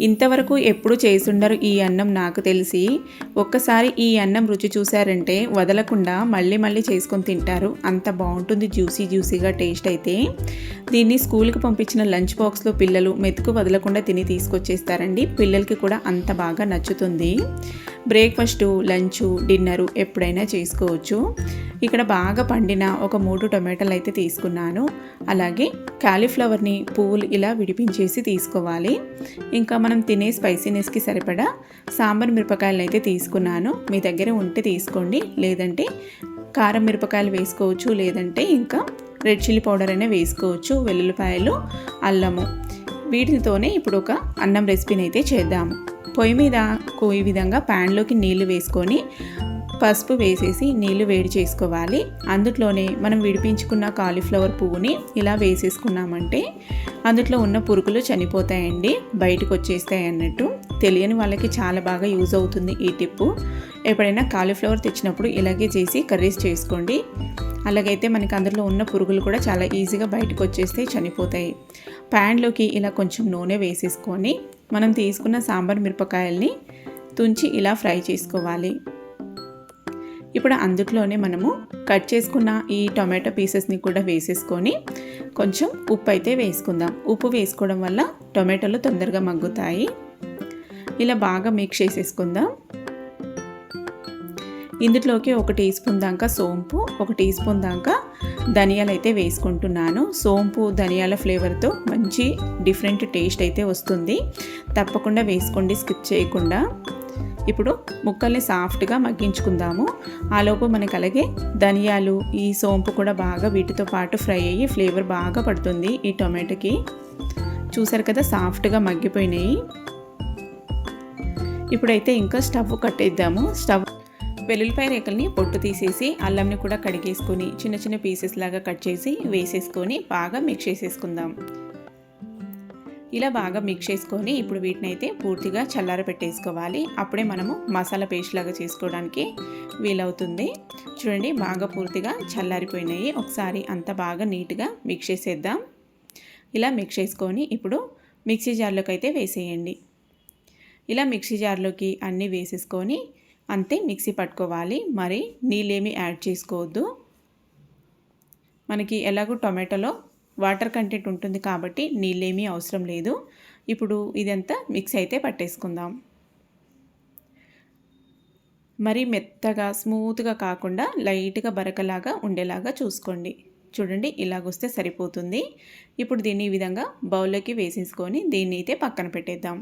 ఇంతవరకు ఎప్పుడు చేసుండరు ఈ అన్నం నాకు తెలిసి. ఒక్కసారి ఈ అన్నం రుచి చూసారంటే వదలకుండా మళ్ళీ మళ్ళీ చేసుకొని తింటారు. అంత బాగుంటుంది జ్యూసీ జ్యూసీగా టేస్ట్ అయితే. దీన్ని స్కూల్కి పంపించిన లంచ్ బాక్స్లో పిల్లలు మెతుకు వదలకుండా తిని తీసుకొచ్చేస్తారండి. పిల్లలకి కూడా అంత బాగా నచ్చుతుంది. బ్రేక్ఫాస్ట్ లంచ్ డిన్నరు ఎప్పుడైనా చేసుకోవచ్చు. ఇక్కడ బాగా పండిన ఒక మూడు టొమాటోలు అయితే తీసుకున్నాను. అలాగే కాలీఫ్లవర్ని పువ్వులు ఇలా విడిపించేసి తీసుకోవాలి. ఇంకా మనం తినే స్పైసీనెస్కి సరిపడా సాంబార్ మిరపకాయలను అయితే తీసుకున్నాను. మీ దగ్గర ఉంటే తీసుకోండి. లేదంటే కారం మిరపకాయలు వేసుకోవచ్చు. లేదంటే ఇంకా రెడ్ చిల్లీ పౌడర్ అయినా వేసుకోవచ్చు. వెల్లుల్లిపాయలు అల్లము. వీటితోనే ఇప్పుడు ఒక అన్నం రెసిపీని అయితే చేద్దాము. పొయ్యి మీద ఈ విధంగా ప్యాన్లోకి నీళ్ళు వేసుకొని పసుపు వేసేసి నీళ్ళు వేడి చేసుకోవాలి. అందులోనే మనం విడిపించుకున్న కాలీఫ్లవర్ పువ్వుని ఇలా వేసేసుకున్నామంటే అందులో ఉన్న పురుగులు చనిపోతాయండి బయటకు వచ్చేస్తాయి అన్నట్టు. తెలియని వాళ్ళకి చాలా బాగా యూజ్ అవుతుంది ఈ టిప్పు. ఎప్పుడైనా కాలీఫ్లవర్ తెచ్చినప్పుడు ఇలాగే చేసి కర్రీస్ చేసుకోండి. అలాగైతే మనకి అందులో ఉన్న పురుగులు కూడా చాలా ఈజీగా బయటకు వచ్చేస్తే చనిపోతాయి. ప్యాన్లోకి ఇలా కొంచెం నూనె వేసేసుకొని మనం తీసుకున్న సాంబార్ మిరపకాయల్ని తుంచి ఇలా ఫ్రై చేసుకోవాలి. ఇప్పుడు అందులోనే మనము కట్ చేసుకున్న ఈ టొమాటో పీసెస్ని కూడా వేసేసుకొని కొంచెం ఉప్పు అయితే వేసుకుందాం. ఉప్పు వేసుకోవడం వల్ల టొమాటోలు తొందరగా మగ్గుతాయి. ఇలా బాగా మిక్స్ చేసేసుకుందాం. ఇందులోకి ఒక టీ స్పూన్ దాకా సోంపు ఒక టీ స్పూన్ దాకా ధనియాలు అయితే వేసుకుంటున్నాను. సోంపు ధనియాల ఫ్లేవర్తో మంచి డిఫరెంట్ టేస్ట్ అయితే వస్తుంది. తప్పకుండా వేసుకోండి స్కిప్ చేయకుండా. ఇప్పుడు ముక్కల్ని సాఫ్ట్గా మగ్గించుకుందాము. ఆలోపు మనకు అలాగే ధనియాలు ఈ సోంపు కూడా బాగా వీటితో పాటు ఫ్రై అయ్యి ఫ్లేవర్ బాగా పడుతుంది ఈ టొమాటోకి. చూసారు కదా సాఫ్ట్గా మగ్గిపోయినాయి. ఇప్పుడైతే ఇంకా స్టవ్ కట్టేద్దాము. స్టవ్ వెల్లుల్లిపాయ రేకల్ని పొట్టు తీసేసి అల్లంని కూడా కడిగేసుకొని చిన్న చిన్న పీసెస్ లాగా కట్ చేసి వేసేసుకొని బాగా మిక్స్ చేసేసుకుందాం. ఇలా బాగా మిక్స్ చేసుకొని ఇప్పుడు వీటిని అయితే పూర్తిగా చల్లార పెట్టేసుకోవాలి. అప్పుడే మనము మసాలా పేస్ట్ లాగా చేసుకోవడానికి వీలవుతుంది. చూడండి బాగా పూర్తిగా చల్లారిపోయినాయి. ఒకసారి అంత బాగా నీట్గా మిక్స్ చేసేద్దాం. ఇలా మిక్స్ చేసుకొని ఇప్పుడు మిక్సీ జార్లోకి అయితే వేసేయండి. ఇలా మిక్సీ జార్లోకి అన్నీ వేసేసుకొని అంతే మిక్సీ పట్టుకోవాలి. మరి నీళ్ళేమి యాడ్ చేసుకోవద్దు. మనకి ఎలాగో టొమాటోలో వాటర్ కంటెంట్ ఉంటుంది కాబట్టి నీళ్ళేమీ అవసరం లేదు. ఇప్పుడు ఇదంతా మిక్స్ అయితే పట్టేసుకుందాం. మరి మెత్తగా స్మూత్గా కాకుండా లైట్గా బరకలాగా ఉండేలాగా చూసుకోండి. చూడండి ఇలాగొస్తే సరిపోతుంది. ఇప్పుడు దీన్ని ఈ విధంగా బౌల్లోకి వేసేసుకొని దీన్ని అయితే పక్కన పెట్టేద్దాం.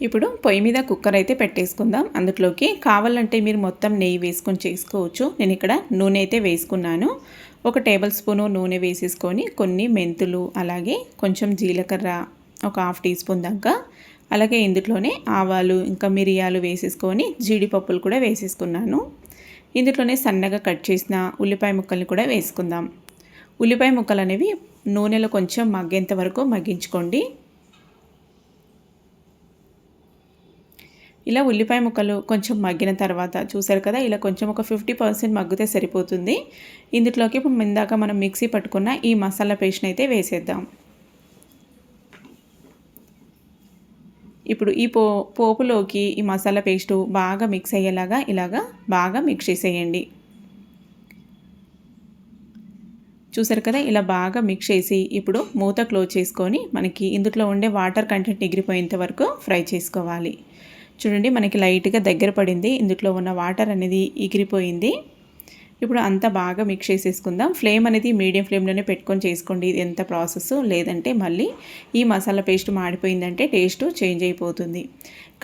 ఇప్పుడు పొయ్యి మీద కుక్కర్ అయితే పెట్టేసుకుందాం. అందులోకి కావాలంటే మీరు మొత్తం నెయ్యి వేసుకొని చేసుకోవచ్చు. నేను ఇక్కడ నూనె అయితే వేసుకున్నాను. ఒక టేబుల్ స్పూను నూనె వేసేసుకొని కొన్ని మెంతులు అలాగే కొంచెం జీలకర్ర ఒక హాఫ్ టీ స్పూన్ దాకా అలాగే ఇందులోనే ఆవాలు ఇంకా మిరియాలు వేసేసుకొని జీడిపప్పులు కూడా వేసేసుకున్నాను. ఇందులోనే సన్నగా కట్ చేసిన ఉల్లిపాయ ముక్కల్ని కూడా వేసుకుందాం. ఉల్లిపాయ ముక్కలు అనేవి నూనెలో కొంచెం మగ్గేంత వరకు మగ్గించుకోండి. ఇలా ఉల్లిపాయ ముక్కలు కొంచెం మగ్గిన తర్వాత చూసారు కదా ఇలా కొంచెం ఒక ఫిఫ్టీ పర్సెంట్ మగ్గితే సరిపోతుంది. ఇందులోకి ఇప్పుడు ఇందాక మనం మిక్సీ పట్టుకున్న ఈ మసాలా పేస్ట్ని అయితే వేసేద్దాం. ఇప్పుడు ఈ పో పోపులోకి ఈ మసాలా పేస్టు బాగా మిక్స్ అయ్యేలాగా ఇలాగా బాగా మిక్స్ చేసేయండి. చూసారు కదా ఇలా బాగా మిక్స్ చేసి ఇప్పుడు మూత క్లోజ్ చేసుకొని మనకి ఇందులో ఉండే వాటర్ కంటెంట్ ఎగిరిపోయేంత వరకు ఫ్రై చేసుకోవాలి. చూడండి మనకి లైట్గా దగ్గర పడింది. ఇందులో ఉన్న వాటర్ అనేది ఎగిరిపోయింది. ఇప్పుడు అంతా బాగా మిక్స్ చేసేసుకుందాం. ఫ్లేమ్ అనేది మీడియం ఫ్లేమ్లోనే పెట్టుకొని చేసుకోండి. ఇది ఎంత ప్రాసెస్? లేదంటే మళ్ళీ ఈ మసాలా పేస్ట్ మాడిపోయిందంటే టేస్ట్ చేంజ్ అయిపోతుంది.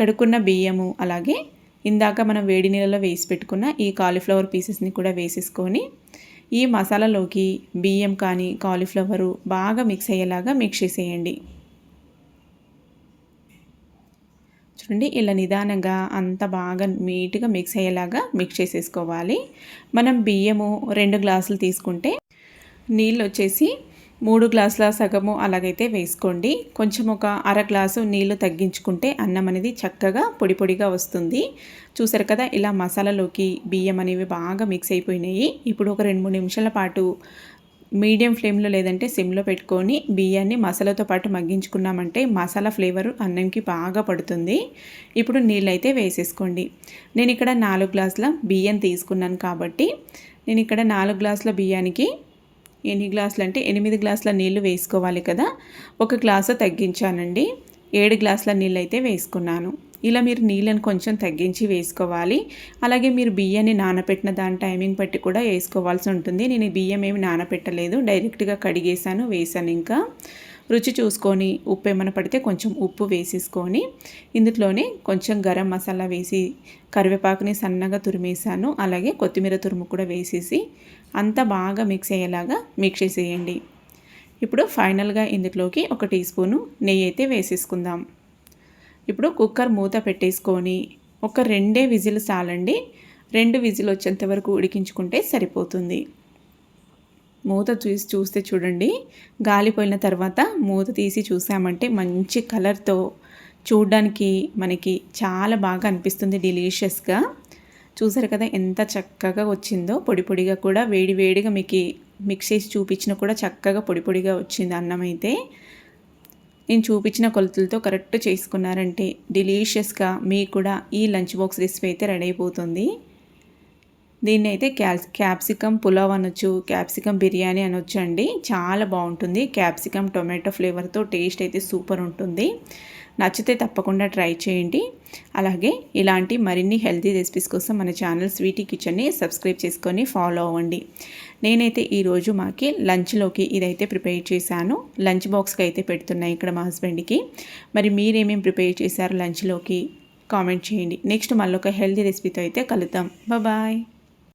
కడుక్కున్న బియ్యము అలాగే ఇందాక మనం వేడి నీళ్ళలో వేసి పెట్టుకున్న ఈ కాలీఫ్లవర్ పీసెస్ని కూడా వేసేసుకొని ఈ మసాలాలోకి బియ్యం కానీ కాలీఫ్లవరు బాగా మిక్స్ అయ్యేలాగా మిక్స్ చేసేయండి. చూడండి ఇలా నిదానంగా అంత బాగా నీట్గా మిక్స్ అయ్యేలాగా మిక్స్ చేసేసుకోవాలి. మనం బియ్యము రెండు గ్లాసులు తీసుకుంటే నీళ్ళు వచ్చేసి మూడు గ్లాసుల సగము అలాగైతే వేసుకోండి. కొంచెం ఒక అర గ్లాసు నీళ్ళు తగ్గించుకుంటే అన్నం అనేది చక్కగా పొడి పొడిగా వస్తుంది. చూసారు కదా ఇలా మసాలాలోకి బియ్యం అనేవి బాగా మిక్స్ అయిపోయినాయి. ఇప్పుడు ఒక రెండు మూడు నిమిషాల పాటు మీడియం ఫ్లేమ్లో లేదంటే సిమ్లో పెట్టుకొని బియ్యాన్ని మసాలాతో పాటు మగ్గించుకున్నామంటే మసాలా ఫ్లేవర్ అన్నంకి బాగా పడుతుంది. ఇప్పుడు నీళ్ళు అయితే వేసేసుకోండి. నేను ఇక్కడ నాలుగు గ్లాసుల బియ్యం తీసుకున్నాను కాబట్టి నేను ఇక్కడ నాలుగు గ్లాసుల బియ్యానికి ఎన్ని గ్లాసులు అంటే ఎనిమిది గ్లాసుల నీళ్ళు వేసుకోవాలి కదా. ఒక గ్లాసు తగ్గించానండి. ఏడు గ్లాసుల నీళ్ళు అయితే వేసుకున్నాను. ఇలా మీరు నీళ్ళని కొంచెం తగ్గించి వేసుకోవాలి. అలాగే మీరు బియ్యాన్ని నానబెట్టిన దాని టైమింగ్ బట్టి కూడా వేసుకోవాల్సి ఉంటుంది. నేను బియ్యం ఏమి నానబెట్టలేదు డైరెక్ట్గా కడిగేసాను వేసాను ఇంకా. రుచి చూసుకొని ఉప్పు ఏమైనా పడితే కొంచెం ఉప్పు వేసేసుకొని ఇందులోనే కొంచెం గరం మసాలా వేసి కరివేపాకుని సన్నగా తురిమేసాను అలాగే కొత్తిమీర తురుము కూడా వేసేసి అంతా బాగా మిక్స్ అయ్యేలాగా మిక్స్ చేసేయండి. ఇప్పుడు ఫైనల్గా ఇందులోకి ఒక టీ స్పూను నెయ్యి అయితే వేసేసుకుందాం. ఇప్పుడు కుక్కర్ మూత పెట్టేసుకొని ఒక రెండే విజిల్ చాలండి రెండు విజిల్ వచ్చేంత వరకు ఉడికించుకుంటే సరిపోతుంది. మూత చూసి చూస్తే చూడండి. గాలిపోయిన తర్వాత మూత తీసి చూసామంటే మంచి కలర్తో చూడడానికి మనకి చాలా బాగా అనిపిస్తుంది డెలీషియస్గా. చూసారు కదా ఎంత చక్కగా వచ్చిందో. పొడి పొడిగా కూడా వేడి వేడిగా మీకు మిక్స్ చేసి చూపించిన కూడా చక్కగా పొడి పొడిగా వచ్చింది అన్నం అయితే. నేను చూపించిన కొలతలతో కరెక్ట్ చేసుకున్నారంటే డిలీషియస్గా మీకు కూడా ఈ లంచ్ బాక్స్ రెసిపీ అయితే రెడీ అయిపోతుంది. దీన్ని అయితే క్యాప్సికమ్ పులావ్ అనొచ్చు క్యాప్సికమ్ బిర్యానీ అనొచ్చు అండి. చాలా బాగుంటుంది. క్యాప్సికమ్ టొమాటో ఫ్లేవర్తో టేస్ట్ అయితే సూపర్ ఉంటుంది. నచ్చితే తప్పకుండా ట్రై చేయండి. అలాగే ఇలాంటి మరిన్ని హెల్తీ రెసిపీస్ కోసం మన ఛానల్ స్వీటీ కిచెన్ని సబ్స్క్రైబ్ చేసుకొని ఫాలో అవ్వండి. నేనైతే ఈరోజు మాకి లంచ్లోకి ఇదైతే ప్రిపేర్ చేశాను. లంచ్ బాక్స్కి అయితే పెడుతున్నాయి ఇక్కడ మా హస్బెండ్కి. మరి మీరేమేమి ప్రిపేర్ చేశారు లంచ్లోకి? కామెంట్ చేయండి. నెక్స్ట్ మళ్ళీ ఒక హెల్తీ రెసిపీతో అయితే కలుద్దాం. బాయ్.